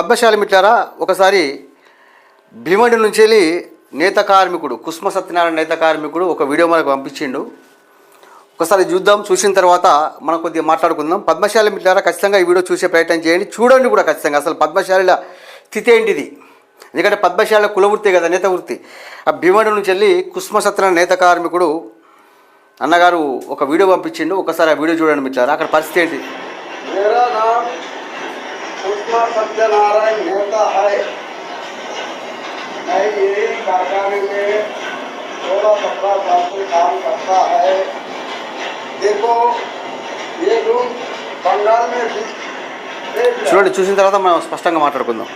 పద్మశాలి మిట్లారా ఒకసారి భీమండి నుంచి వెళ్ళి నేత కార్మికుడు కుష్మ సత్యనారాయణ నేత కార్మికుడు ఒక వీడియో మనకు పంపించిండు. ఒకసారి చూద్దాం చూసిన తర్వాత మనం కొద్దిగా మాట్లాడుకుందాం. పద్మశాలి మిట్లారా ఖచ్చితంగా ఈ వీడియో చూసే ప్రయత్నం చేయండి. చూడండి కూడా ఖచ్చితంగా అసలు పద్మశాలిల స్థితి ఏంటిది? ఎందుకంటే పద్మశాల కులవృత్తి కదా నేత వృత్తి. ఆ భీమండి నుంచి వెళ్ళి కుష్మ సత్యనారాయణ నేత కార్మికుడు అన్నగారు ఒక వీడియో పంపించిండు. ఒకసారి ఆ వీడియో చూడండి మిట్లారా అక్కడ పరిస్థితి ఏంటి? सुषमा सत्यनारायण नेता है मैं यही कारखाने में सोलह सत्रह साल से काम करता है देखो ये रूम बंगाल में भी भेज दिया। చూడండి చూసిన తర్వాత మనం స్పష్టంగా మాట్లాడుకుందాం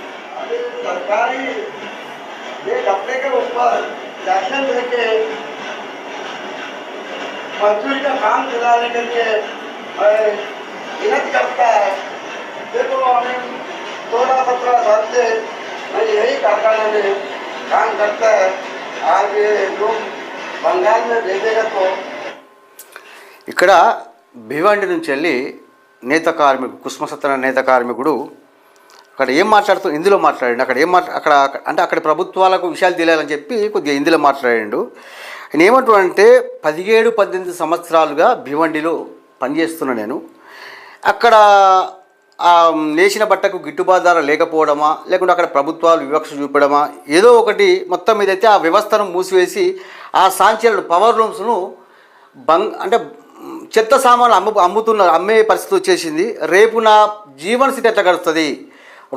अभी सरकारी ये कपड़े के ऊपर लाइसेंस लेके मजदूरी का काम चलाने के लिए मैं मेहनत करता है देखो हमें सोलह सत्रह साल से मैं यही कारखाने में काम करता है आज ये लोग बंगाल में भेजेगा तो ఇక్కడ భివండి నుంచి వెళ్ళి నేత కార్మికుడు కుస్మ సత్యనారాయణ నేత కార్మికుడు అక్కడ ఏం మాట్లాడుతూ హిందీలో మాట్లాడండి అక్కడ ఏం మాట్లా అక్కడ అంటే అక్కడ ప్రభుత్వాలకు విషయాలు తెలియాలని చెప్పి కొద్దిగా హిందీలో మాట్లాడాడు ఆయన ఏమంటాడంటే పదిహేడు పద్దెనిమిది సంవత్సరాలుగా భివండిలో పనిచేస్తున్నా నేను అక్కడ నేసిన బట్టకు గిట్టుబాటు ధర లేకపోవడమా లేకుంటే అక్కడ ప్రభుత్వాలు వివక్ష చూపడమా ఏదో ఒకటి మొత్తం మీదైతే ఆ వ్యవస్థను మూసివేసి ఆ సాంచర్లు పవర్ లూమ్స్ను బంగ్ అంటే చెత్త సామాన్లు అమ్ము అమ్ముతున్నారు అమ్మే పరిస్థితి వచ్చేసింది. రేపు నా జీవన స్థితి ఎట్లా గడుస్తుంది?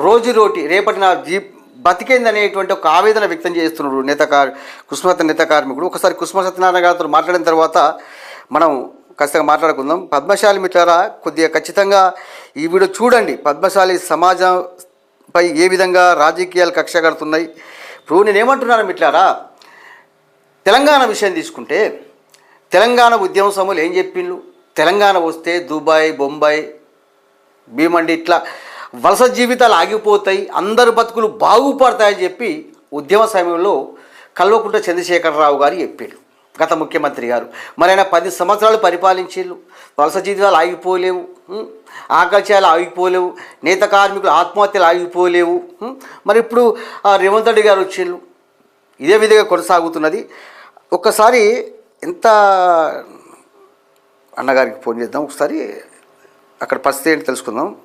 రోజు రోటి రేపటి నా జీ బతికేంది అనేటువంటి ఒక ఆవేదన వ్యక్తం చేస్తున్నాడు నేత కార్ కుస్మత నేత కార్మికుడు. ఒకసారి కుస్మ సత్యనారాయణ గారితో మాట్లాడిన తర్వాత మనం ఖచ్చితంగా మాట్లాడుకుందాం. పద్మశాలి మిత్రారా కొద్దిగా ఖచ్చితంగా ఈ వీడియో చూడండి. పద్మశాలి సమాజంపై ఏ విధంగా రాజకీయాలు కక్ష కడుతున్నాయి ఇప్పుడు నేనేమంటున్నాను మిట్లారా తెలంగాణ విషయం తీసుకుంటే తెలంగాణ ఉద్యమ సమూలు ఏం చెప్పిండ్రు? తెలంగాణ వస్తే దుబాయ్ బొంబాయి భీమండి ఇట్లా వలస జీవితాలు ఆగిపోతాయి అందరు బతుకులు బాగుపడతాయని చెప్పి ఉద్యమ సమయంలో కల్వకుంట చంద్రశేఖరరావు గారు చెప్పాడు గత ముఖ్యమంత్రి గారు. మరి ఆయన పది సంవత్సరాలు పరిపాలించేళ్ళు. వలస జీవితాలు ఆగిపోలేవు. ఉం? ఆగిపోలేవు. నేత కార్మికులు ఆత్మహత్యలు ఆగిపోలేవు. మరి ఇప్పుడు ఆ, రేవంత్ రెడ్డి గారు వచ్చేళ్ళు. ఇదే విధంగా కొనసాగుతున్నది. ఒక్కసారి ఎంత అన్నగారికి ఫోన్ చేద్దాం. ఒకసారి అక్కడ పరిస్థితి ఏంటి తెలుసుకుందాం.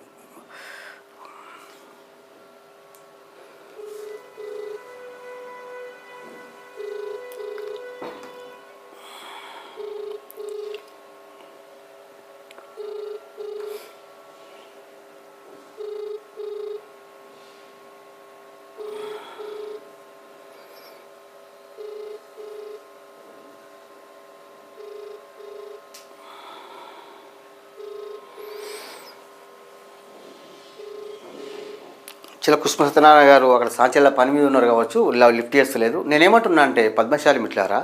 చిల కుష్మసత్యనారాయణ గారు అక్కడ సాంచెల్ల పని మీద ఉన్నారు కావచ్చు ఇలా లిఫ్ట్ చేస్తలేదు నేనేమంటున్నా అంటే పద్మశాలి మిట్లారా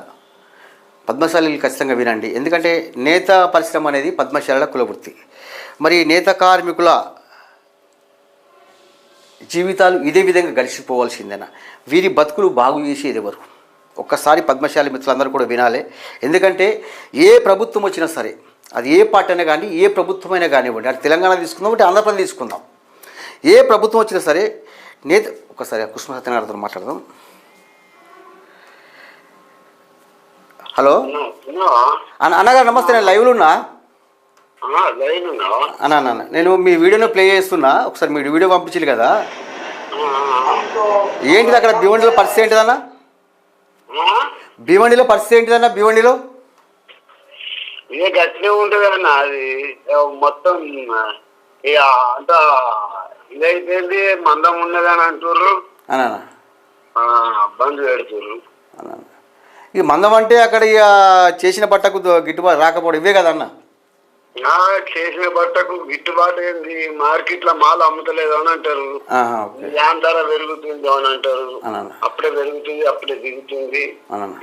పద్మశాలి ఖచ్చితంగా వినండి. ఎందుకంటే నేత పరిశ్రమ అనేది పద్మశాల కులవృత్తి. మరి నేత కార్మికుల జీవితాలు ఇదే విధంగా గడిచిపోవాల్సిందేనా? వీరి బతుకులు బాగు చేసేది ఎవరు ఒక్కసారి పద్మశాలి మిత్రులందరూ కూడా వినాలి. ఎందుకంటే ఏ ప్రభుత్వం వచ్చినా సరే అది ఏ పార్టీ అయినా కానీ ఏ ప్రభుత్వమైనా కానివ్వండి అది తెలంగాణ తీసుకుందాం అంటే ఆంధ్రప్రదేశ్ తీసుకుందాం. ఏ ప్రభుత్వం వచ్చినా సరే నేత ఒకసారి కుసుమ సత్యనారాయణతో మాట్లాడదాం. హలో? అన్న అన్నగారు నమస్తే నేను లైవ్లో ఉన్నా? అన్న. నేను మీ వీడియోను ప్లే చేస్తున్నా ఒకసారి మీ వీడియో పంపించారు కదా? ఏంటిది అక్కడ భీవండిలో పరిస్థితి ఏంటిదన్న భీవండిలో పరిస్థితి ఏంటిదన్న భీవండిలో ఇక గట్టినే ఉంటది అన్న అది మొత్తం ఆ, ఇక అంత ఇదైపోయింది మందం ఉన్నదని అంటుర్రు. అన్న బంద్ పెడుతుర్రు. ఇక మందం అంటే అక్కడ ఇక చేసిన బట్టకు గిట్టుబాటు రాకపోవడం ఇవే కదా అన్న? ఆ, చేసిన బట్టకు గిట్టుబాటు ఏంది? మార్కెట్లో మాల్ అమ్ముతలేదు అని అంటారు. ధర పెరుగుతుంది అని అంటారు. అప్పుడే పెరుగుతుంది అప్పుడే దిగుతుంది.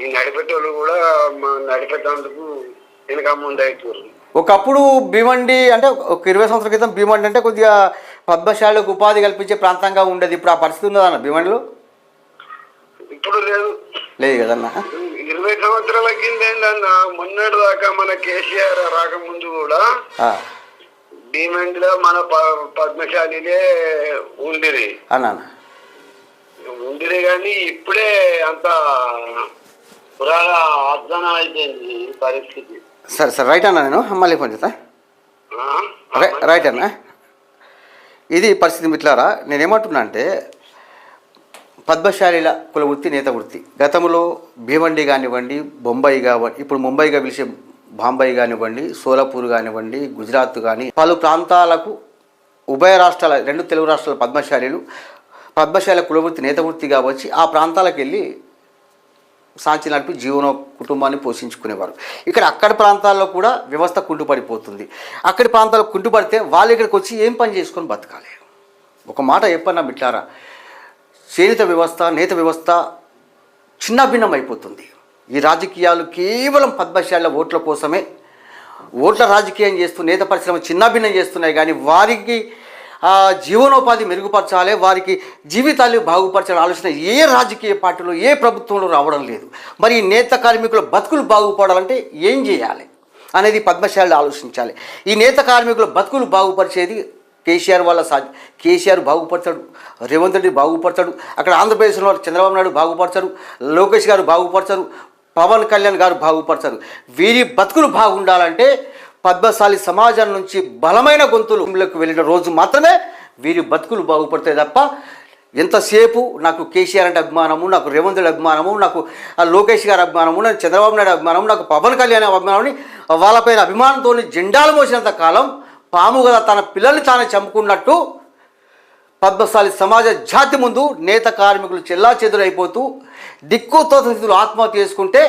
ఈ నడిపేటోళ్ళు కూడా నడిపేటందుకు వెనక ముందు అవుతారు ఒకప్పుడు భీమండి అంటే ఒక ఇరవై సంవత్సరాల క్రితం భీమండి అంటే కొద్దిగా పద్మశాలకు ఉపాధి కల్పించే ప్రాంతంగా ఉండేది. ఇప్పుడు ఆ పరిస్థితి ఉన్నదన్న భీమండిలో ఇప్పుడు లేదు. లేదు కదన్న? ఇరవై సంవత్సరాల కింద ఏందన్నా మొన్నటి దాకా మన కేసీఆర్ రాకముందు కూడా ఆ, డిమాండ్లో మన పద్మశాలిలే ఉండిరి. అన్నాను ఉండిరి కానీ ఇప్పుడే అంత పురాణ అర్థనం అయిపోయింది పరిస్థితి. సరే సరే రైట్ అన్నా నేను. మళ్ళీ ఫోన్ చేస్తా. రైట్ అన్నా. ఇది పరిస్థితి మిట్లారా నేనేమంటున్నా అంటే పద్మశాలిల కుల వృత్తి నేత వృత్తి గతంలో భీవండి కానివ్వండి బొంబాయి కావండి ఇప్పుడు ముంబైగా పిలిచే బాంబాయి కానివ్వండి సోలాపూర్ కానివ్వండి గుజరాత్ కానీ పలు ప్రాంతాలకు ఉభయ రాష్ట్రాల రెండు తెలుగు రాష్ట్రాల పద్మశాలీలు పద్మశాల కులవృత్తి నేత వృత్తిగా వచ్చి ఆ ప్రాంతాలకు వెళ్ళి సాంచి నడిపి జీవన కుటుంబాన్ని పోషించుకునేవారు. ఇక్కడ అక్కడి ప్రాంతాల్లో కూడా వ్యవస్థ కుంటుపడిపోతుంది. అక్కడి ప్రాంతాల్లో కుంటుపడితే వాళ్ళు ఇక్కడికి వచ్చి ఏం పని చేసుకొని బతకాలి? ఒక మాట చెప్పన్నా బిట్లారా చేనేత వ్యవస్థ నేత వ్యవస్థ చిన్నభిన్నం అయిపోతుంది ఈ రాజకీయాలు కేవలం పద్మశాల ఓట్ల కోసమే. ఓట్ల రాజకీయం చేస్తూ నేత పరిశ్రమ చిన్నభిన్నం చేస్తున్నాయి కానీ వారికి జీవనోపాధి మెరుగుపరచాలి వారికి జీవితాలు బాగుపరచాలని ఆలోచన ఏ రాజకీయ పార్టీలో ఏ ప్రభుత్వంలో రావడం లేదు. మరి ఈ నేత కార్మికుల బతుకులు బాగుపడాలంటే ఏం చేయాలి అనేది పద్మశాలి ఆలోచించాలి. ఈ నేత కార్మికుల బతుకులు బాగుపరిచేది కేసీఆర్ వల్ల సాధ్యం కేసీఆర్ బాగుపడతాడు రేవంత్ రెడ్డి బాగుపడతాడు అక్కడ ఆంధ్రప్రదేశ్లో చంద్రబాబు నాయుడు బాగుపడతారు లోకేష్ గారు బాగుపడతారు పవన్ కళ్యాణ్ గారు బాగుపడతారు వీరి బతుకులు బాగుండాలంటే పద్మశాలి సమాజం నుంచి బలమైన గొంతులకు వెళ్ళిన రోజు మాత్రమే వీరి బతుకులు బాగుపడతాయి తప్ప ఎంతసేపు నాకు కేసీఆర్ అంటే అభిమానము నాకు రేవంత్ రెడ్డి అభిమానము నాకు ఆ లోకేష్ గారి అభిమానము నాకు చంద్రబాబు నాయుడు అభిమానము నాకు పవన్ కళ్యాణ్ అభిమానం వాళ్ళపైన అభిమానంతో జెండాలు మోసినంత కాలం పాము కదా తన పిల్లల్ని తాను చంపుకున్నట్టు పద్మశాలి సమాజ జాతి ముందు నేత కార్మికులు చెల్లా చెదురైపోతూ దిక్కుతో స్థితిలో ఆత్మహత్య చేసుకుంటే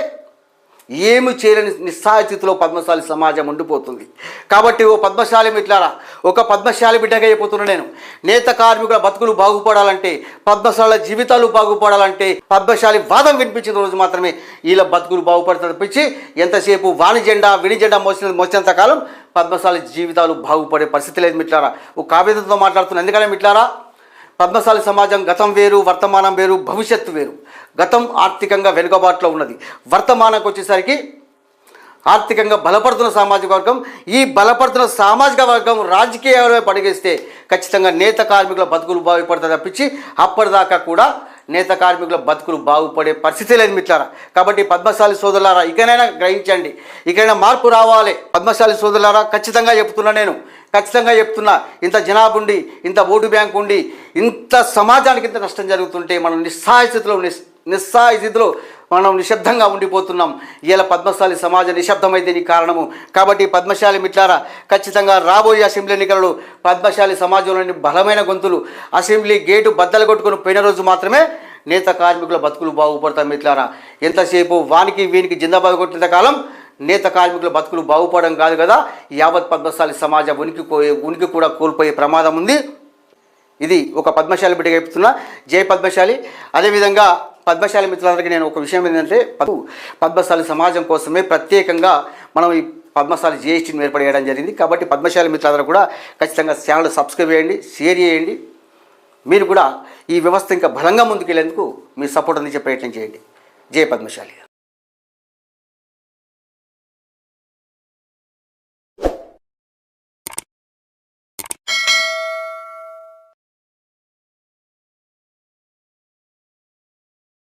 ఏమి చేయలేని నిస్సహాయ స్థితిలో పద్మశాలి సమాజం ఉండిపోతుంది. కాబట్టి ఓ పద్మశాలి మిట్లారా ఒక పద్మశాలి బిడ్డగా అయిపోతున్నా నేను. నేత కార్మికుల బతుకులు బాగుపడాలంటే పద్మశాల జీవితాలు బాగుపడాలంటే పద్మశాలి వాదం వినిపించిన రోజు మాత్రమే వీళ్ళ బతుకులు బాగుపడతా తప్పించి ఎంతసేపు వాణి జెండా విని జెండా మోసిన మోసినంత కాలం పద్మశాలి జీవితాలు బాగుపడే పరిస్థితి లేదు మిట్లారా ఓ కావ్యతతో మాట్లాడుతున్నా ఎందుకంటే మిట్లారా పద్మశాలి సమాజం గతం వేరు వర్తమానం వేరు భవిష్యత్తు వేరు. గతం ఆర్థికంగా వెనుకబాటులో ఉన్నది. వర్తమానంకి వచ్చేసరికి ఆర్థికంగా బలపడుతున్న సామాజిక వర్గం ఈ బలపడుతున్న సామాజిక వర్గం రాజకీయాలపై పడిగేస్తే ఖచ్చితంగా నేత కార్మికుల బతుకులు బాగుపడతా తప్పించి అప్పటిదాకా కూడా నేత కార్మికుల బతుకులు బాగుపడే పరిస్థితి లేదు మిట్లారా కాబట్టి పద్మశాలి సోదరులారా ఇకనైనా గ్రహించండి. ఇకైనా మార్పు రావాలి. పద్మశాలి సోదరులారా ఖచ్చితంగా చెప్తున్నా నేను. ఖచ్చితంగా చెప్తున్నా ఇంత జనాభా ఉండి ఇంత ఓటు బ్యాంక్ ఉండి ఇంత సమాజానికి ఇంత నష్టం జరుగుతుంటే మనం నిస్సహాయ స్థితిలో నిస్ నిస్సహాయ స్థితిలో మనం నిశ్శబ్దంగా ఉండిపోతున్నాం. ఇలా పద్మశాలి సమాజం నిశ్శబ్దమైతే కారణము. కాబట్టి పద్మశాలి మిట్లారా ఖచ్చితంగా రాబోయే అసెంబ్లీ ఎన్నికలలో పద్మశాలి సమాజంలోని బలమైన గొంతులు అసెంబ్లీ గేటు బద్దలు కొట్టుకుని పోయిన రోజు మాత్రమే నేత కార్మికుల బతుకులు బాగుపడతాం మిట్లారా ఎంతసేపు వానికి వీనికి జిందాబాద్ కొట్టినంత కాలం నేత కార్మికుల బతుకులు బాగుపడడం కాదు కదా యావత్ పద్మశాలి సమాజ ఉనికి పోయే ఉనికి కూడా కోల్పోయే ప్రమాదం ఉంది. ఇది ఒక పద్మశాలి బిడ్డగా చెప్తున్నా. జై పద్మశాలి. అదేవిధంగా పద్మశాలి మిత్రులందరికీ నేను ఒక విషయం ఏంటంటే పద్మశాలి సమాజం కోసమే ప్రత్యేకంగా మనం ఈ పద్మశాలి జిఎస్టీని ఏర్పడేయడం జరిగింది. కాబట్టి పద్మశాలి మిత్రులందరూ కూడా ఖచ్చితంగా ఛానల్ సబ్స్క్రైబ్ చేయండి షేర్ చేయండి. మీరు కూడా ఈ వ్యవస్థ ఇంకా బలంగా ముందుకెళ్ళేందుకు మీ సపోర్ట్ అందించే ప్రయత్నం చేయండి. జై పద్మశాలి.